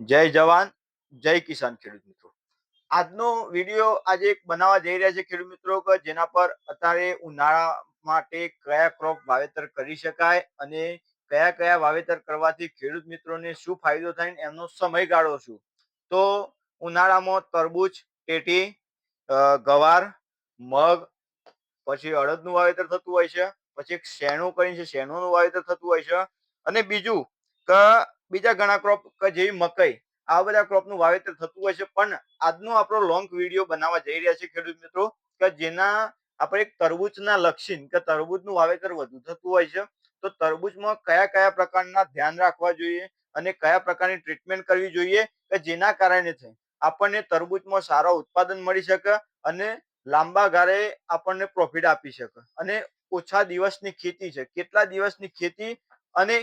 જય જવાન, જય કિસાન ખેડૂત મિત્રો. આજનો વીડિયો આજે એક બનાવવા જઈ રહ્યા છે ખેડૂત મિત્રો કે જેના પર અત્યારે ઉનાળા માટે કયા ક્રોપ વાવેતર કરી શકાય અને કયા કયા વાવેતર કરવાથી ખેડૂત મિત્રોને શું ફાયદો થાય એમનો સમયગાળો શું? તો ઉનાળામાં તરબૂચ ટેટી ગવાર, મગ, પછી અડદનું વાવેતર થતું હોય છે, પછી એક શેણું કરીને છે, શેણુંનું વાવેતર થતું હોય છે અને બીજું કે બીજા ઘણા ક્રોપ જેવી મકઈ, આ બધા ક્રોપનું વાવેતર થતું હોય છે. પણ આજનો આપણો લોંગ વીડિયો બનાવવા જઈ રહ્યા છે ખેડૂત મિત્રો, કે જેના આપણે તરબૂચના લક્ષીન, કે તરબૂચનું વાવેતર વધુ થતું હોય છે. તો તરબૂચમાં કયા કયા પ્રકારના ધ્યાન રાખવા જોઈએ અને કયા પ્રકારની ટ્રીટમેન્ટ કરવી જોઈએ, કે જેના કારણે થઈ આપણને તરબૂચમાં સારો ઉત્પાદન મળી શકે અને લાંબા ગાળે આપણને પ્રોફિટ આપી શકે. અને ઓછા દિવસની ખેતી છે. કેટલા દિવસની ખેતી અને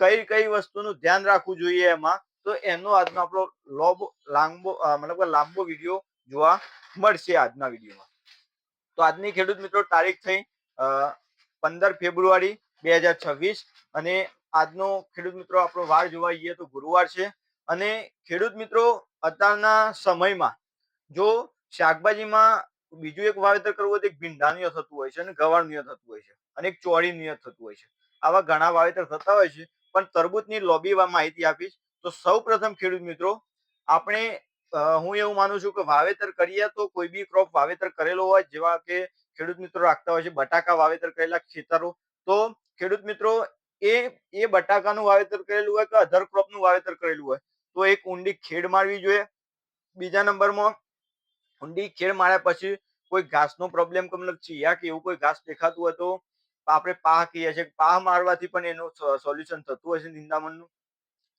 કઈ કઈ વસ્તુનું ધ્યાન રાખવું જોઈએ એમાં, તો એનો આજનો આપણો લોબો, લાંબો મતલબ લાંબો વીડિયો જોવા મળશે આજના વિડીયોમાં. તો આજની ખેડૂત મિત્રો, તારીખ થઈ પંદર ફેબ્રુઆરી બે અને આજનો ખેડૂત મિત્રો આપણો વાર જોવા જઈએ તો ગુરુવાર છે. અને ખેડૂત મિત્રો, અત્યારના સમયમાં જો શાકભાજીમાં બીજું એક વાવેતર કરવું હોય તો એક ભીંડાનું થતું હોય છે અને ગવારનું થતું હોય છે અને એક ચોળીનું થતું હોય છે. આવા ઘણા વાવેતર થતા હોય છે પણ તરબૂચની લોબી માહિતી આપીશ. તો સૌ પ્રથમ ખેડૂત મિત્રો, આપણે હું એવું માનું છું કે વાવેતર કરીએ તો કોઈ બી ક્રોપ વાવેતર કરેલો હોય, જેવા કે ખેડૂત મિત્રો રાખતા હોય છે, બટાકા વાવેતર કરેલા ખેતરો, તો ખેડૂત મિત્રો, એ એ બટાકાનું વાવેતર કરેલું હોય કે અધર ક્રોપનું વાવેતર કરેલું હોય, તો એક ઊંડી ખેડ મારવી જોઈએ. બીજા નંબરમાં, ઊંડી ખેડ માર્યા પછી કોઈ ઘાસનો પ્રોબ્લેમ કે મતલબ ચિયા કે એવું કોઈ ઘાસ દેખાતું હોય તો આપણે પાહ કહીએ છીએ. પાહ મારવાથી પણ એનું સોલ્યુશન થતું હશે નિંદામણનું.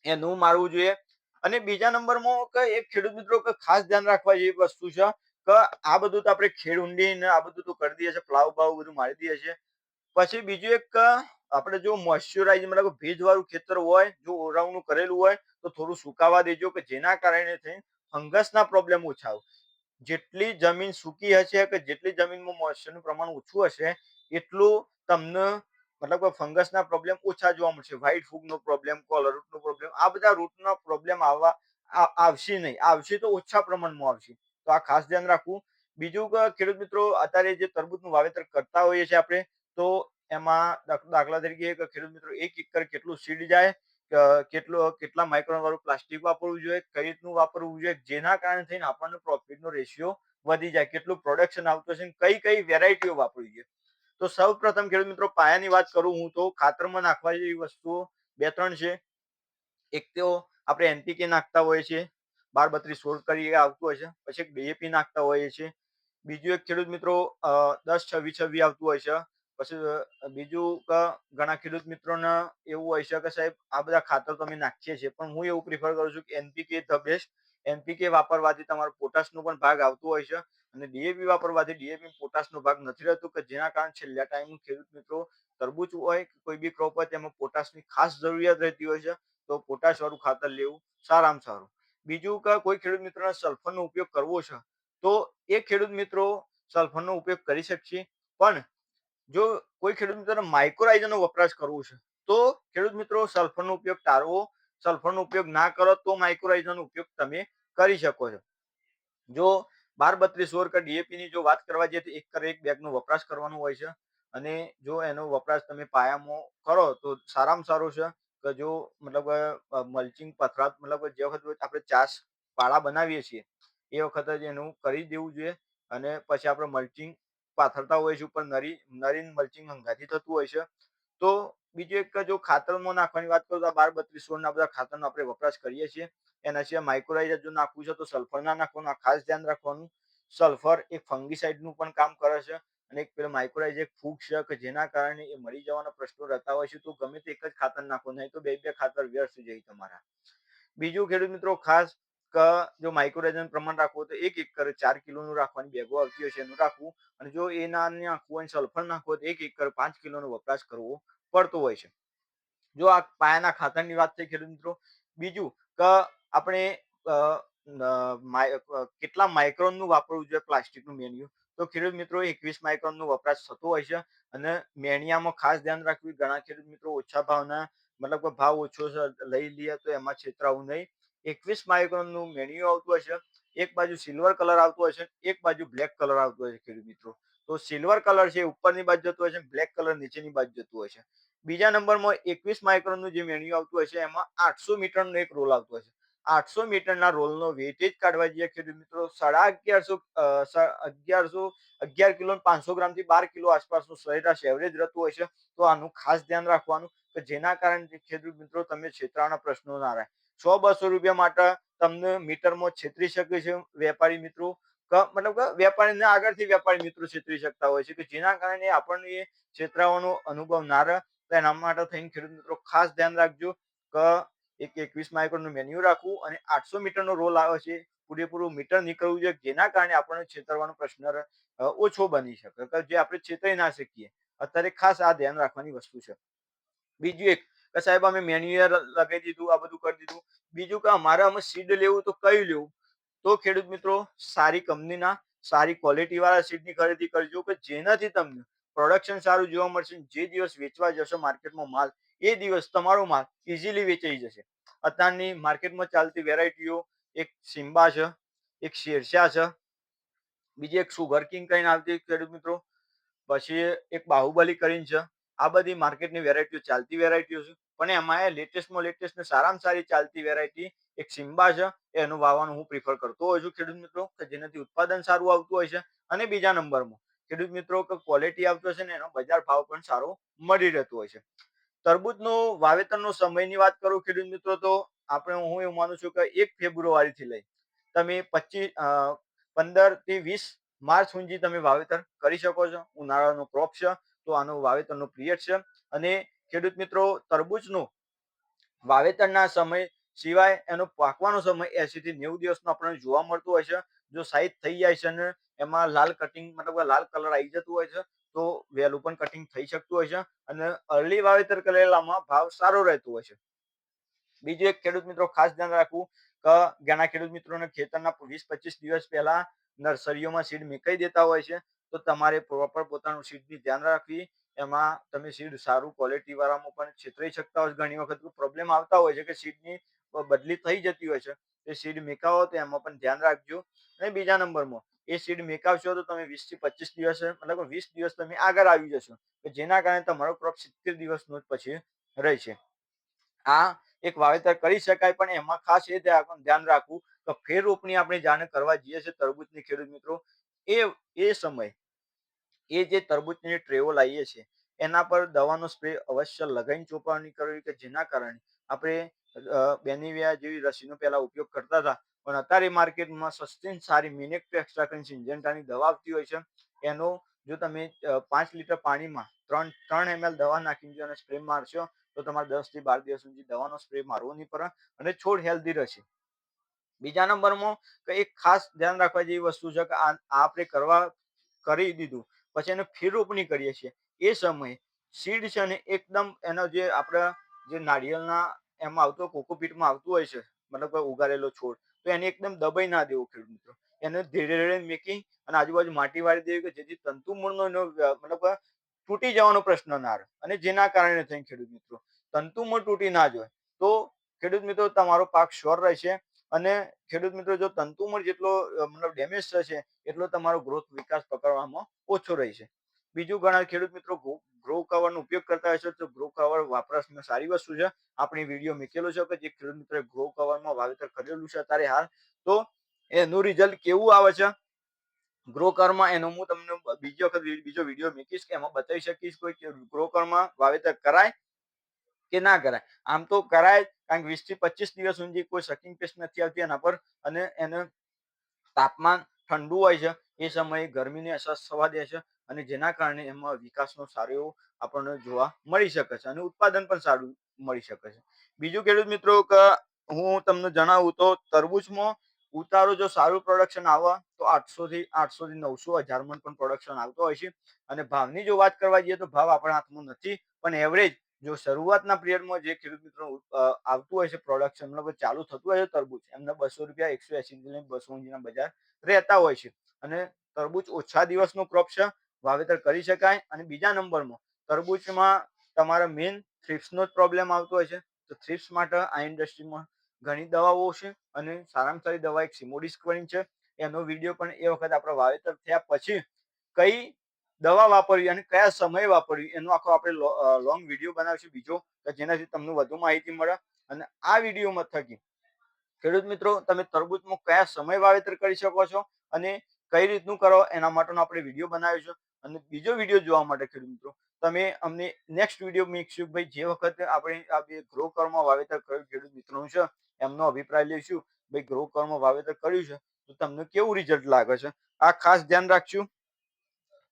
એનું મારવું જોઈએ. અને બીજા નંબરમાં કે એક ખેડૂત મિત્રો કે ખાસ ધ્યાન રાખવા જેવી વસ્તુ છે કે આ બધું તો આપણે ખેડ ઊંડીને આ બધું તો કરી દઈએ છીએ, પ્લાવ બાવ બધું મારી દઈએ છીએ. પછી બીજું એક આપણે જો મોઇશ્ચરાઇઝ મતલબ ભેજવાળું ખેતર હોય, જો ઓરાવણું કરેલું હોય, તો થોડું સુકાવા દેજો કે જેના કારણે થઈ ફંગસના પ્રોબ્લેમ ઓછા જેટલી જમીન સૂકી હશે કે જેટલી જમીનમાં મોઇશ્ચરનું પ્રમાણ ઓછું હશે, એટલું તમને મતલબ કે ફંગસના પ્રોબ્લેમ ઓછા જોવા મળશે. વ્હાઇટ ફૂગનો પ્રોબ્લેમ કોલર રૂટનો પ્રોબ્લેમ આ બધા રૂટના પ્રોબ્લેમ આવવા આવશે નહીં. આવશે તો ઓછા પ્રમાણમાં આવશે. તો આ ખાસ ધ્યાન રાખવું. બીજું કે, ખેડૂત મિત્રો, અત્યારે જે તરબૂચનું વાવેતર કરતા હોઈએ છીએ આપણે, તો એમાં દાખ- દાખલા તરીકે ખેડૂત મિત્રો, એક એકર કેટલું સીડ જાય કેટલો, કેટલા માઇક્રોન વાળું પ્લાસ્ટિક વાપરવું જોઈએ, કઈ રીતનું વાપરવું જોઈએ, જેના કારણે થઈને આપણને પ્રોફિટનો રેશિયો વધી જાય, કેટલું પ્રોડક્શન આવતું હશે કઈ કઈ વેરાયટીઓ વાપરવી જોઈએ. તો સૌ પ્રથમ ખેડૂત મિત્રો, પાયાની વાત કરું હું તો, ખાતરમાં નાખવા જેવી વસ્તુઓ બે, ત્રણ છે. એક તો આપણે એનપીકે નાખતા હોઈએ છીએ, બાર, બત્રીસ સોળ કરી આવતું હોય છે, પછી એક ડીએપી નાખતા હોઈએ છીએ. બીજું એક ખેડૂત મિત્રો દસ, છવ્વીસ છવ્વી આવતું હોય છે, પછી બીજું ઘણા ખેડૂત મિત્રોને એવું હોય છે કે સાહેબ, આ બધા ખાતર તો અમે નાખીએ છીએ, પણ હું એવું પ્રિફર કરું છું કે એનપીકે ધ બેસ્ટ એનપીકે વાપરવાથી તમારો પોટાશનો પણ ભાગ આવતો હોય છે અને ડીએપી વાપરવાથી ડીએપી પોટાશનો ભાગ નથી રહેતો કે જેના કારણે છેલ્લા ટાઈમ ખેડૂત મિત્રો તરબૂચ હોય કે કોઈ બી ક્રોપ હોય તેમાં પોટાશની ખાસ જરૂરિયાત રહેતી હોય છે તો પોટાશ વાળું ખાતર લેવું સારામાં સારું. બીજું કે કોઈ ખેડૂત મિત્રોને સલ્ફરનો ઉપયોગ કરવો છે તો એ ખેડૂત મિત્રો સલ્ફરનો ઉપયોગ કરી શકશે પણ જો કોઈ ખેડૂત મિત્રોને માઇક્રોરાઇઝરનો વપરાશ કરવો છે તો ખેડૂત મિત્રો સલ્ફરનો ઉપયોગ ટાળવો સલ્ફરનો ઉપયોગ ના કરો તો માઇક્રોરાઇઝરનો ઉપયોગ તમે કરી શકો છો. જો બાર બત્રીસ વર્ષ કે DAP ની જો વાત કરવા જઈએ તો એક કર એક બેગનો વપરાશ કરવાનો હોય છે અને જો એનો વપરાશ તમે પાયામાં કરો તો સારામાં સારું છે કે જો મતલબ મલ્ચિંગ પથરાત મતલબ જે વખત આપણે ચાસ પાળા બનાવીએ છીએ એ વખતે જ એનું કરી દેવું જોઈએ અને પછી આપણે મલ્ચિંગ પાથરતા હોય છે ઉપર નરી, નરીન મલ્ચિંગ હંગાથી થતું હોય છે તો બીજું એક જો ખાતરમાં નાખવાની વાત કરું તો બાર બત્રીસ સોળના બધા ખાતરનો આપણે વપરાશ કરીએ છીએ. એના સિવાય માઇક્રોરાઇઝર જો નાખવું છે તો સલ્ફર નાખવાનું ખાસ ધ્યાન રાખવાનું. સલ્ફર એક ફંગીસાઇડનું પણ કામ કરે છે અને એક પેલો માઇક્રોરાઇઝ એક ફૂગ છે કે જેના કારણે એ મરી જવાના પ્રશ્નો રહેતા હોય છે તો ગમે તે એક જ ખાતર નાખો, નહીં તો બે બે ખાતર વ્યર્થ જાય તમારા. બીજું ખેડૂત મિત્રો ખાસ કે જો માઇક્રોરાઇઝન પ્રમાણ રાખવું તો એક એકર ચાર કિલોનું રાખવાની બેગો આવતી હોય છે એનું રાખવું. અને જો એ નાખવું હોય સલ્ફર નાખવું તો એક એકર પાંચ કિલોનો વપરાશ કરવો પડતો હોય છે. જો આ પાયાના ખાતરની વાત થઈ ખેડૂત મિત્રો, બીજું કે આપણે કેટલા માઇક્રોનનું વાપરવું જોઈએ પ્લાસ્ટિકનું મેન્યુ? તો ખેડૂત મિત્રો, એકવીસ માઇક્રોનનો વપરાશ થતો હોય છે અને મેણિયામાં ખાસ ધ્યાન રાખવું, ઘણા ખેડૂત મિત્રો ઓછા ભાવના, મતલબ કે ભાવ ઓછો છે, લઈ લઈએ તો એમાં છેતરાવું નહીં. એકવીસ માઇક્રોનનું મેન્યુ આવતું હશે એક બાજુ સિલ્વર કલર આવતો હશે એક બાજુ બ્લેક કલર આવતો હશે ખેડૂત મિત્રો. તો સિલ્વર કલર છે ઉપરની બાજુ જતું હોય છે બ્લેક કલર નીચેની બાજુ જતું હોય છે. બીજા નંબરમાં એકવીસ માઇક્રોનનું જે મેન્યુ આવતું હોય છે, એમાં આઠસો મીટરનો એક રોલ આવતો હોય છે. આઠસો મીટરના રોલનો વેટેજ કાઢવા જઈએ ખેડૂત મિત્રો, સાડા અગિયારસો અગિયારસો, અગિયાર કિલો પાંચસો ગ્રામથી બાર કિલો આસપાસનું સરેરાશ એવરેજ રહેતું હોય છે. તો આનું ખાસ ધ્યાન રાખવાનું કે જેના કારણે ખેડૂત મિત્રો તમે છેતરાના પ્રશ્નો ના રહે. સો બસો રૂપિયા માટે તમને મીટરમાં છેતરી શકે છે વેપારી મિત્રો. મતલબ કે વેપારીને આગળથી વેપારી મિત્રો છેતરી શકતા હોય છે કે જેના કારણે આપણને છેતરાવાનો અનુભવ ના રહે. એના માટે થઈને ખેડૂત મિત્રો ખાસ ધ્યાન રાખજો કે, એક એકવીસ માઇક્રોનનું મેન્યુ રાખવું અને આઠસો મીટરનો રોલ આવે છે. પૂરેપૂરું મીટર નીકળવું જોઈએ જેના કારણે આપણને છેતરવાનો પ્રશ્ન ઓછો બની શકે. જે આપણે છેતરી ના શકીએ. અત્યારે ખાસ આ ધ્યાન રાખવાની વસ્તુ છે. બીજું એક, કે સાહેબ અમે મેન્યુઅર લગાવી દીધું, આ બધું કરી દીધું. બીજું કે અમારે અમે સીડ લેવું તો કયું લેવું? તો ખેડૂત મિત્રો, સારી કંપનીના, સારી ક્વોલિટી વાળા સીડની ખરીદી કરજો કે જેનાથી તમને પ્રોડક્શન સારું જોવા મળશે જે દિવસ વેચવા જશો માર્કેટમાં માલ, એ દિવસ તમારો માલ ઇઝીલી વેચાઈ જશે. અત્યારની માર્કેટમાં ચાલતી વેરાયટીઓ એક સિમ્બા છે, એક શેરશાહ છે, બીજી એક સુગર કિંગ કરીને આવતી ખેડૂત મિત્રો, પછી એક બાહુબલી કરીને છે. આ બધી માર્કેટની વેરાયટીઓ ચાલતી વેરાયટીઓ છે. પણ એમાં એ લેટેસ્ટમાં લેટેસ્ટ ને સારામાં સારી ચાલતી વેરાયટી એક સિમ્બા છે એનું વાવવાનું હું પ્રિફર કરતો હોઉં છું ખેડૂત મિત્રો, કે જેનાથી ઉત્પાદન સારું આવતું હોય છે, અને બીજા નંબરમાં ખેડૂત મિત્રો કે ક્વોલિટી આવતો છે ને એનો બજાર ભાવ પણ સારો મળી રહેતો હોય છે. તરબૂચનો વાવેતરનો સમયની વાત કરું ખેડૂત મિત્રો, તો આપણે હું એવું માનું છું કે એક ફેબ્રુઆરીથી લઈ તમે પચીસ પંદરથી વીસ માર્ચ સુધી તમે વાવેતર કરી શકો છો. ઉનાળાનો ક્રોપ છે, તો આનો વાવેતરનો પિરિયડ છે, અને ખેડૂત મિત્રો, તરબૂચનું વાવેતરના સમય સિવાય એનો પાકવાનો સમય એસી થી નેવું દિવસનો આપણને જોવા મળતો હોય છે. જો સાઈઝ થઈ જાય છે અને એમાં લાલ કટિંગ મતલબ લાલ કલર આવી જતું હોય છે, તો વહેલું પણ કટિંગ થઈ શકતું હોય છે અને અર્લી વાવેતર કરેલામાં ભાવ સારો રહેતો હોય છે. બીજું એક ખેડૂત મિત્રો ખાસ ધ્યાન રાખવું કે ઘણા ખેડૂત મિત્રોને ખેતરના વીસ પચીસ દિવસ પહેલા નર્સરીઓમાં સીડ મેકાઈ દેતા હોય છે, તો તમારે પ્રોપર પોતાનું સીડની ધ્યાન રાખવી. એમાં તમે સીડ સારું ક્વોલિટી વાળામાં પણ છેતરાઈ શકતા હોય ઘણી વખત પ્રોબ્લેમ આવતા હોય છે કે સીડની બદલી થઈ જતી હોય છે. એ સીડ મેકાવો તો એમાં પણ ધ્યાન રાખજો. અને બીજા નંબરમાં, એ સીડ મેકાવશો તો તમે વીસથી પચીસ દિવસ, મતલબ વીસ દિવસ તમે આગળ આવી જશો. કે જેના કારણે તમારો ક્રોપ સિત્તેર દિવસનો જ પછી રહેશે. આ એક વાવેતર કરી શકાય, પણ એમાં ખાસ એ ધ્યાન રાખવું કે ફેર રોપણી આપણે જાણે કરવા જઈએ છીએ તરબૂચની ખેડૂત મિત્રો. એ એ સમય એ જે તરબૂચની ટ્રેવો લાવીએ છીએ, એના પર દવાનો સ્પ્રે અવશ્ય લગાવીને ચોપવાની કરવી કે જેના કારણે આપણે બેનિવિયા જેવી રસીનો પહેલા ઉપયોગ કરતા હતા. પણ અત્યારે માર્કેટમાં સસ્તી સારી મિનેક્ટ એક્સ્ટ્રાકન સિન્જેન્ટાની દવા આવતી હોય છે. એનો જો તમે પાંચ લીટર પાણીમાં ત્રણ ત્રણ એમએલ દવા નાખીને અને સ્પ્રે મારશો, તો તમારે દસથી બાર દિવસ સુધી દવાનો સ્પ્રે મારવો નહીં પડે અને છોડ હેલ્ધી રહેશે. બીજા નંબરમાં એક ખાસ ધ્યાન રાખવા જેવી વસ્તુ છે કે આ આપણે કરવા, કરી દીધું. પછી એને ફીર રોપણી કરીએ છીએ. એ સમયે સીડ છે ને એકદમ એનો જે આપણે જે નાળિયેરના એમાં આવતો કોકોપીટમાં આવતું હોય છે, મતલબ ઉગાડેલો છોડ, તો એને એકદમ દબાઈ ના દેવો ખેડૂત મિત્રો. એને ધીરે ધીરે મેકી અને આજુબાજુ માટી વાળી દેવી કે જેથી તંતુ મૂળનો મતલબ તૂટી જવાનો પ્રશ્ન ના રહે અને જેના કારણે થઈને ખેડૂત મિત્રો. તંતુ મૂળ તૂટી ના જાય તો ખેડૂત મિત્રો તમારો પાક શ્યોર રહેશે અને ખેડૂત મિત્રો, જો તંતુમળ જેટલો મતલબ ડેમેજ થશે, એટલો તમારો ગ્રોથ વિકાસ પકડવામાં ઓછો રહેશે. બીજું, ઘણા ખેડૂત મિત્રો ગ્રો કવરનો ઉપયોગ કરતા હશે તો ગ્રો કવર વાપરવામાં સારી વસ્તુ છે. આપણી વીડિયો મૂકેલો છે કે જે ખેડૂત મિત્ર ગ્રો કવરમાં વાવેતર કરેલું છે અત્યારે હાલ, તો એનું રિઝલ્ટ કેવું આવે છે? ગ્રો કરમાં એનો હું તમને બીજી વખત બીજો વીડિયો મૂકીશ કે એમાં બતાવી શકીશ કોઈ ગ્રો કરમાં વાવેતર કરાય કે ના કરાય. આમ તો કરાય, કારણ કે વીસથી પચીસ દિવસ સુધી કોઈ સકિંગ પેસ્ટ નથી આવતી એના પર અને એને તાપમાન ઠંડુ હોય છે, એ સમયે ગરમીની અસર થવા દે છે અને જેના કારણે એમાં વિકાસનો સારો એવો આપણને જોવા મળી શકે છે અને ઉત્પાદન પણ સારું મળી શકે છે. બીજું ખેડૂત મિત્રો કે હું તમને જણાવું તો તરબૂચમાં ઉતારો જો સારું પ્રોડક્શન આવે તો આઠસો થી આઠસો થી નવસો હજાર મણ પણ પ્રોડક્શન આવતો હોય છે અને ભાવની જો વાત કરવા જઈએ તો ભાવ આપણા હાથમાં નથી પણ એવરેજ જો શરૂઆતના પિરિયડમાં જે ખેડૂત મિત્રો આવતું હોય છે પ્રોડક્શન મતલબ ચાલુ થતું હોય છે તરબૂચ, એમને બસો રૂપિયા એકસો એસી થી બસો ઊંચીના બજાર રહેતા હોય છે. અને તરબૂચ ઓછા દિવસનો ક્રોપ છે, વાવેતર કરી શકાય. અને બીજા નંબરમાં, તરબૂચમાં તમારા મેઇન થ્રિપ્સનો જ પ્રોબ્લેમ આવતો હોય છે. તો થ્રિપ્સ માટે આ ઇન્ડસ્ટ્રીમાં ઘણી દવાઓ છે અને સારામાં સારી દવા એક સિમોડિસ કરીને છે. એનો વીડિયો પણ એ વખત આપણે વાવેતર થયા પછી કઈ દવા વાપરવી અને કયા સમયે વાપરવી, એનો આખો આપણે લોંગ વીડિયો બનાવીશું બીજો કે જેનાથી તમને વધુ માહિતી મળે. અને આ વિડીયોમાં થકી, ખેડૂત મિત્રો, તમે તરબૂચમાં કયા સમય વાવેતર કરી શકો છો અને કઈ રીતનું કરો, એના માટેનો આપણે વીડિયો બનાવ્યો છે અને બીજો વીડિયો જોવા માટે, ખેડૂત મિત્રો, તમે અમને નેક્સ્ટ વીડિયો મૂકશું ભાઈ જે વખતે આપણે આ બે ગ્રો કરમાં વાવેતર કર્યું, ખેડૂત મિત્રોનું છે, એમનો અભિપ્રાય લઈશું, ભાઈ ગ્રો કરમાં વાવેતર કર્યું છે, તો તમને કેવું રિઝલ્ટ લાગે છે? આ ખાસ ધ્યાન રાખશું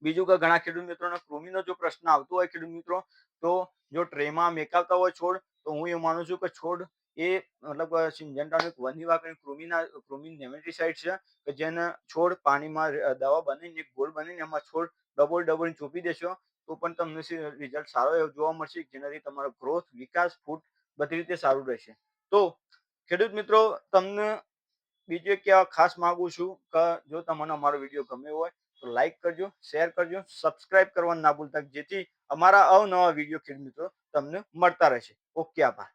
બીજું કે ઘણા ખેડૂત મિત્રોને કૃમિનો જો પ્રશ્ન આવતો હોય ખેડૂત મિત્રો, તો જો ટ્રેમાં મેકાવતા હોય છોડ, તો હું એ માનું છું કે છોડ એ મતલબ સિંજન્ટાનું એક વનીવા કરીને કૃમિના, કૃમિ નેમેટિસાઇડ છે કે જેને છોડ પાણીમાં દવા બનીને ગોળ બનીને એમાં છોડ ડબલ ડબલ ચોપી દેશો, તો પણ તમને રિઝલ્ટ સારો એવો જોવા મળશે જેનાથી તમારો ગ્રોથ, વિકાસ, ફૂટ બધી રીતે સારું રહેશે. તો ખેડૂત મિત્રો, તમને બીજું એક ખાસ માગું છું કે જો તમને અમારો વીડિયો ગમ્યો હોય તો લાઈક કરજો શેર કરજો સબસ્ક્રાઇબ કરવાનું ના ભૂલતા, જેથી અમારા અવનવા વીડિયો ખેડ મિત્રો તમને મળતા રહેશે. ઓકે, આભાર.